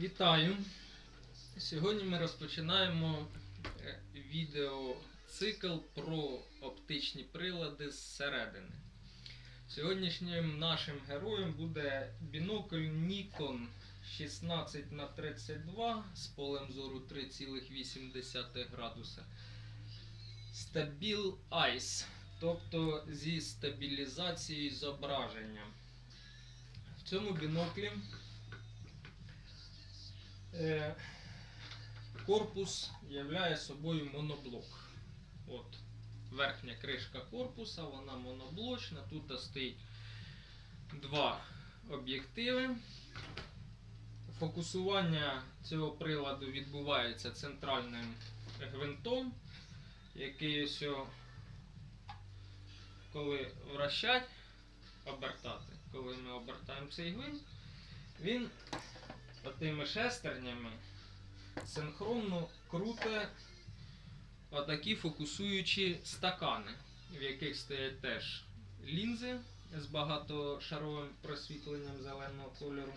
Вітаю! Сьогодні ми розпочинаємо е, відеоцикл про оптичні прилади зсередини. Сьогоднішнім нашим героєм буде бінокль Nikon 16х32 з полем зору 3,8 градуса. Stabil Eyes, тобто зі стабілізацією зображення. В цьому біноклі Корпус являє собою моноблок. От верхня кришка корпуса, вона моноблочна. Тут стоїть два об'єктиви. Фокусування цього приладу відбувається центральним гвинтом, який ось, коли вращать, обертати, коли ми обертаємо цей гвинт, він отими шестернями синхронно круте отакі фокусуючі стакани, в яких стоять теж лінзи з багатошаровим просвітленням зеленого кольору.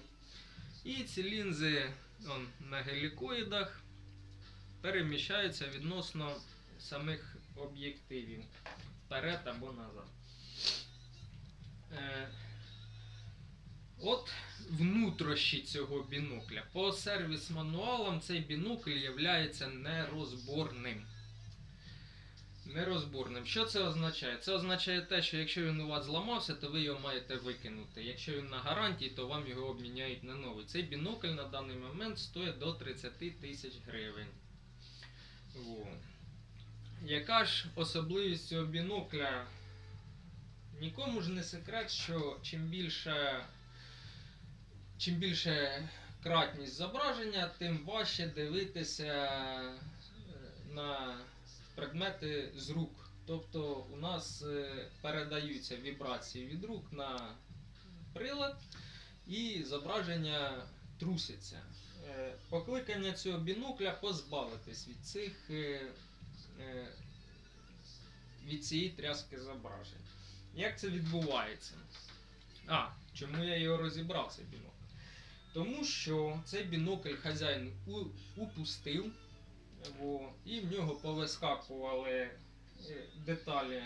І ці лінзи он, на гелікоїдах переміщаються відносно самих об'єктивів вперед або назад. От внутрішні цього бінокля. По сервіс-мануалам цей бінокль є нерозборним. Нерозборним. Що це означає? Це означає те, що якщо він у вас зламався, то ви його маєте викинути. Якщо він на гарантії, то вам його обміняють на новий. Цей бінокль на даний момент стоїть до 30 тисяч гривень. Во. Яка ж особливість цього бінокля? Нікому ж не секрет, що чим більше чим більше кратність зображення, тим важче дивитися е, на предмети з рук. Тобто у нас е, передаються вібрації від рук на прилад і зображення труситься. Е, Покликання цього бінокля позбавитись від цих від цієї тряски зображень. Як це відбувається? А, чому я його розібрав, цей бінокль? Тому що цей бінокль хазяїн упустив, во, і в нього повискакували е, деталі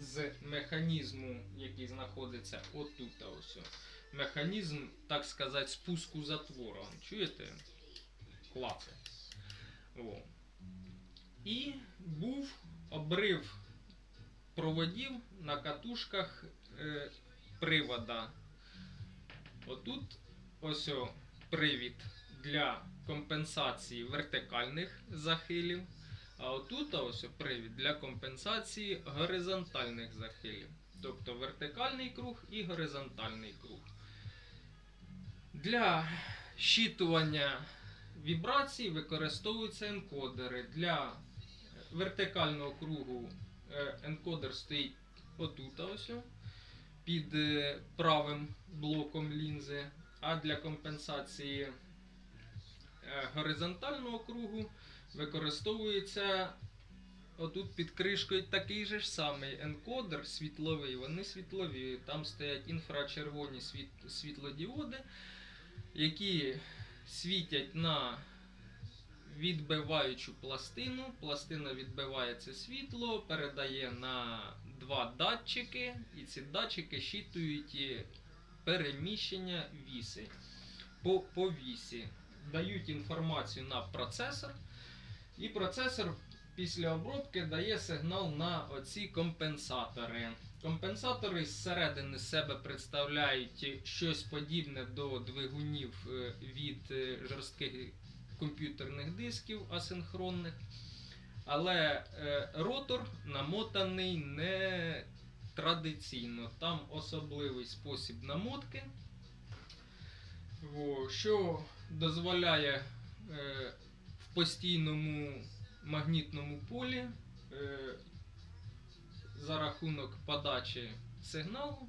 з механізму, який знаходиться отут. Ось. Механізм, так сказати, спуску затвора. Чуєте? Клаце. І був обрив проводів на катушках е, привода. Отут ось привід для компенсації вертикальних захилів, а отут ось привід для компенсації горизонтальних захилів. Тобто вертикальний круг і горизонтальний круг. Для щитування вібрацій використовуються енкодери. Для вертикального кругу е, енкодер стоїть отут ось під е, правим блоком лінзи, а для компенсації е, горизонтального кругу використовується отут під кришкою такий же ж самий енкодер світловий. Вони світлові. Там стоять інфрачервоні світ, світлодіоди, які світять на відбиваючу пластину. Пластина відбиває це світло, передає на два датчики, і ці датчики щитують переміщення віси. По, по вісі дають інформацію на процесор, і процесор після обробки дає сигнал на оці компенсатори. Компенсатори зсередини себе представляють щось подібне до двигунів е, від е, жорстких комп'ютерних дисків асинхронних. Але е, ротор намотаний не традиційно. Там особливий спосіб намотки, що дозволяє е, в постійному магнітному полі е, за рахунок подачі сигналу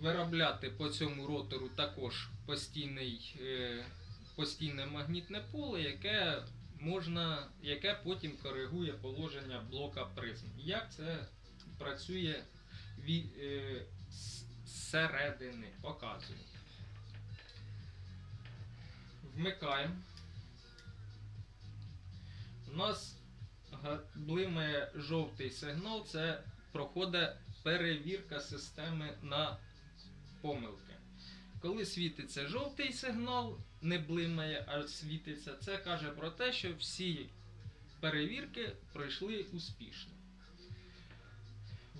виробляти по цьому ротору також постійний, е, постійне магнітне поле, яке можна, яке потім коригує положення блока призм. Як це працює ві, е, зсередини, показую. Вмикаємо. У нас блимає жовтий сигнал, це проходить перевірка системи на помилки. Коли світиться жовтий сигнал, не блимає, а світиться, це каже про те, що всі перевірки пройшли успішно.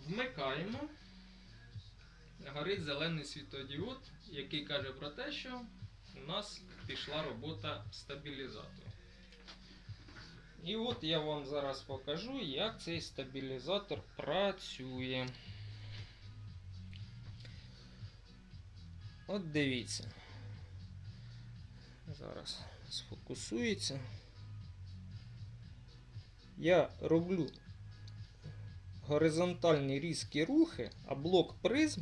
Вмикаємо. Горить зелений світодіод, який каже про те, що у нас пішла робота стабілізатора. І от я вам зараз покажу, як цей стабілізатор працює. От дивіться. Зараз сфокусується. Я роблю горизонтальні різкі рухи, а блок призм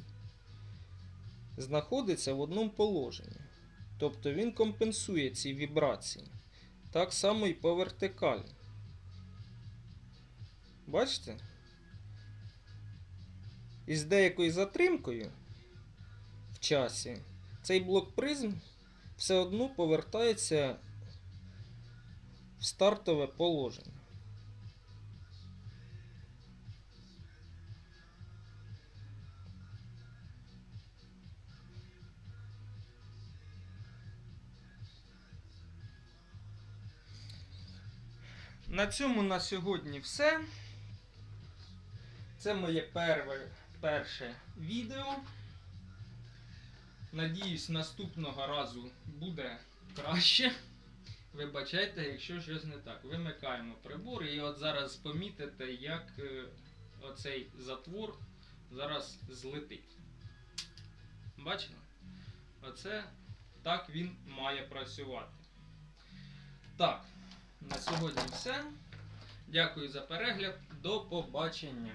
знаходиться в одному положенні. Тобто він компенсує ці вібрації. Так само і по вертикалі. Бачите? І з деякою затримкою в часі цей блок призм все одно повертається в стартове положення. На цьому на сьогодні все. Це моє перве, перше відео. Надіюсь, наступного разу буде краще. Вибачайте, якщо щось не так. Вимикаємо прибор і от зараз помітите, як е, оцей затвор зараз злетить. Бачили? Оце так він має працювати. Так, на сьогодні все. Дякую за перегляд. До побачення.